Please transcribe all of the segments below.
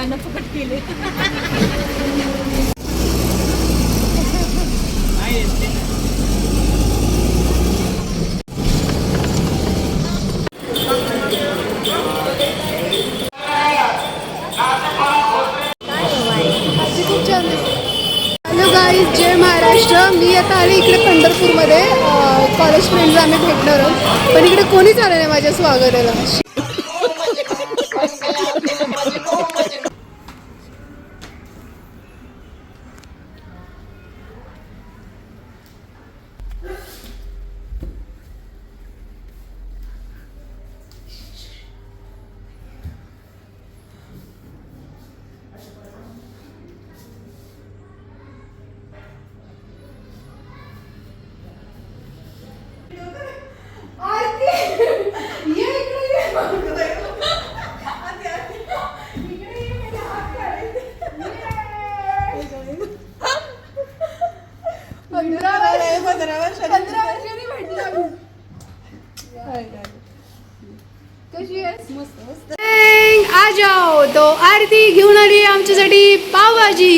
मुलांना फुकट केले. हॅलो जय महाराष्ट्र. मी आता आले इकडे पंढरपूरमध्ये. कॉलेज फ्रेंड्स आम्ही भेटणार आहोत. पण इकडे कोणीच आलं नाही माझ्या स्वागताला. कशी आहेस मस्त आ जाओ तो आरती घेऊन आली आमच्यासाठी पावभाजी.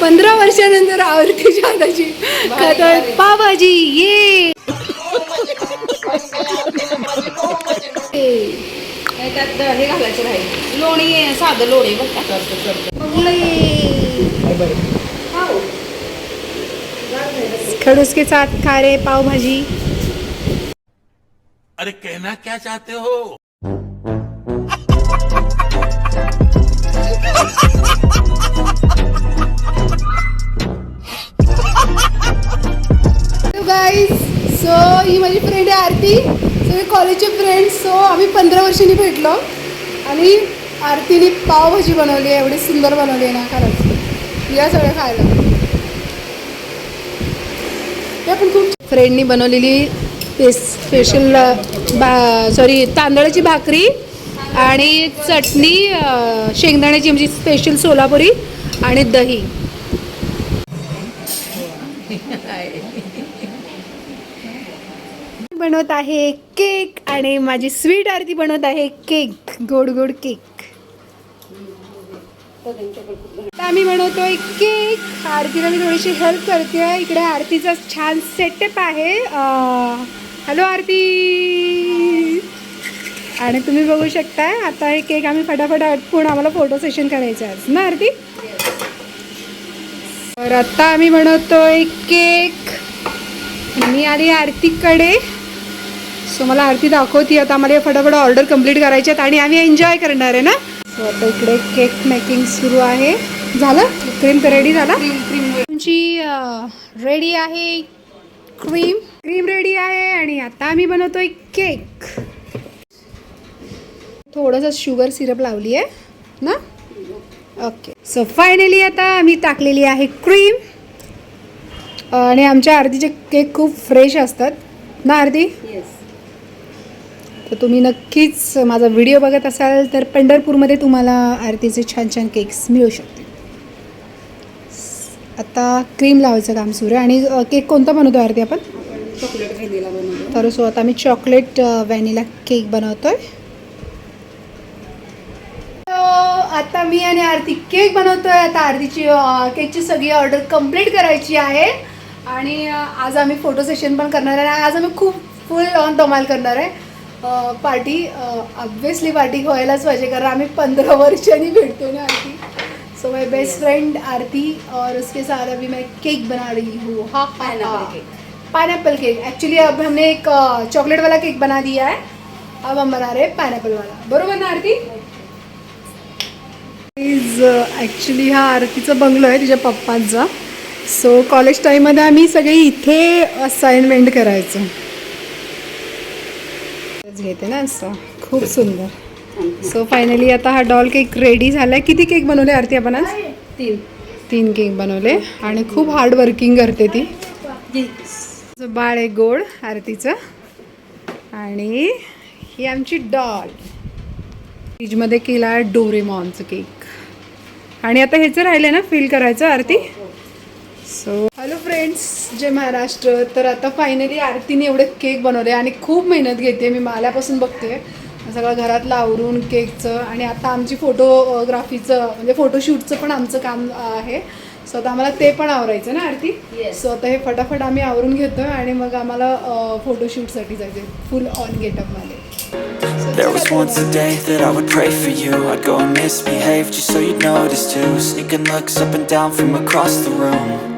पंधरा वर्षानंतर आरतीच्या हाताची खातात पावभाजी. ये. त्यात हे घालायचं राहील लोणी आहे, साधं लोणी बघ का. साथ खा रे पाव भाजी अरे कहना क्या चाहते हो? हॅलो गाईज सो ही माझी फ्रेंड आहे आरती. सो मी कॉलेजचे फ्रेंड्स सो आम्ही पंधरा वर्षांनी भेटलो. आणि आरतीने पावभाजी बनवली आहे एवढी सुंदर बनवली आहे ना खरंच. या सगळं खायला. हे पण खूप फ्रेंडनी बनवलेली स्पेशल बा सॉरी तांदळाची भाकरी आणि चटणी शेंगदाण्याची म्हणजे स्पेशल सोलापुरी आणि दही. बनवत आहे केक आणि माझी स्वीट आरती बनवत आहे केक गोड गोड केक. आम्ही आम्ही बनवतोय केक. आरतीला मी थोडीशी हेल्प करते. इकडे आरतीचा छान सेटअप आहे. हॅलो आरती. आणि तुम्ही बघू शकताय आता हे केक आम्ही फटाफट आटपून आम्हाला फोटो सेशन करायचं आहे. आज ना आरती? तर आता आम्ही बनवतोय केक. मी आली आरतीकडे. सो मला आरती दाखवती आता आम्हाला फटाफट ऑर्डर कंप्लीट करायची आहेत आणि आम्ही एन्जॉय करणार आहे ना? सो आता इकडे केक मेकिंग सुरू आहे. झालं? क्रीम तर रेडी झाला? तुमची रेडी आहे क्रीम क्रीम रेडी आहे आणि आता आम्ही बनवतोय केक थोडंसं शुगर सिरप लावली आहे ना? ओके सो फायनली आता आम्ही टाकलेली आहे क्रीम आणि आमच्या आरतीचे केक खूप फ्रेश असतात. ना आरती? तर तुम्ही नक्कीच माझा व्हिडिओ बघत असाल तर पंढरपूरमध्ये तुम्हाला आरतीचे छान छान केक्स मिळू शकतील. आता क्रीम लावायचं काम सुरू आहे. आणि केक कोणता बनवतो आरती आपण? चॉकलेट व्हॅनिला तर सो आता मी चॉकलेट व्हॅनिला केक बनवतोय. आता मी आणि आरती केक बनवतोय. आता आरतीची केकची सगळी ऑर्डर कंप्लीट करायची आहे. आणि आज आम्ही फोटो सेशन पण करणार आहे. आणि आज आम्ही खूप फुल ऑन धमाल करणार आहे. पार्टी ऑब्विसली पार्टी व्हायलाच पाहिजे. कारण आम्ही पंधरा वर्षांनी भेटतो ना Aarti. So my best friend Aarti और उसके साथ अभी मैं केक बना रही हूँ। हाँ Pineapple cake. Pineapple cake actually अब हमने एक चॉकलेट वाला केक बना दिया है। अब हम बना रहे हैं पाइनएप्पल वाला। बरोबर ना आरती? इज ॲक्च्युली हा आरतीचा बंगलो आहे तिच्या पप्पांचा. सो कॉलेज टाईममध्ये आम्ही सगळे इथे असाइनमेंट करायचो. घेते ना असं. खूप सुंदर. सो फायनली आता हा डॉल केक रेडी झाला आहे किती केक बनवले आरती आपण आज? तीन. तीन केक बनवले. आणि खूप हार्ड वर्किंग करते ती. बाळ आहे गोड आरतीचं. आणि ही आमची डॉल फ्रीजमध्ये केला आहे डोरेमॉनचं केक आणि आता ह्याचं राहिलं ना फील करायचं आरती? सो हॅलो फ्रेंड्स जय महाराष्ट्र. तर आता फायनली आरतीने एवढे केक बनवले आणि खूप मेहनत घेते मी. माल्यापासून बघते सगळं घरातलं आवरून केकचं आणि आता आमची फोटोग्राफीचं म्हणजे फोटोशूटचं पण आमचं काम आहे सो आता आम्हाला ते पण आवरायचं ना आरती. सो आता हे फटाफट आम्ही आवरून घेतोय आणि मग आम्हाला फोटोशूटसाठी जायचं फुल ऑन गेटअपमध्ये There was once a day that I would pray for you I'd go and misbehave just so you'd notice too Sneaking looks up and down from across the room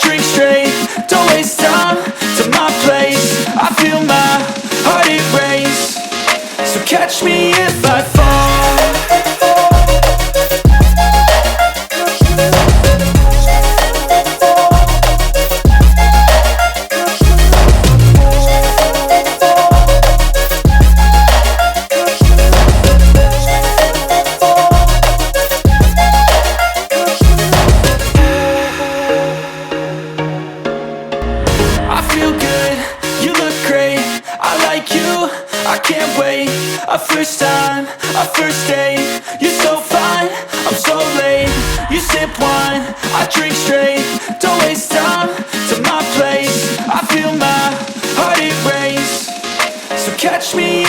straight, don't waste time to my place. I feel my heart erase, so catch me if I fall I drink straight, don't waste time to my place. I feel my heart erase, so catch me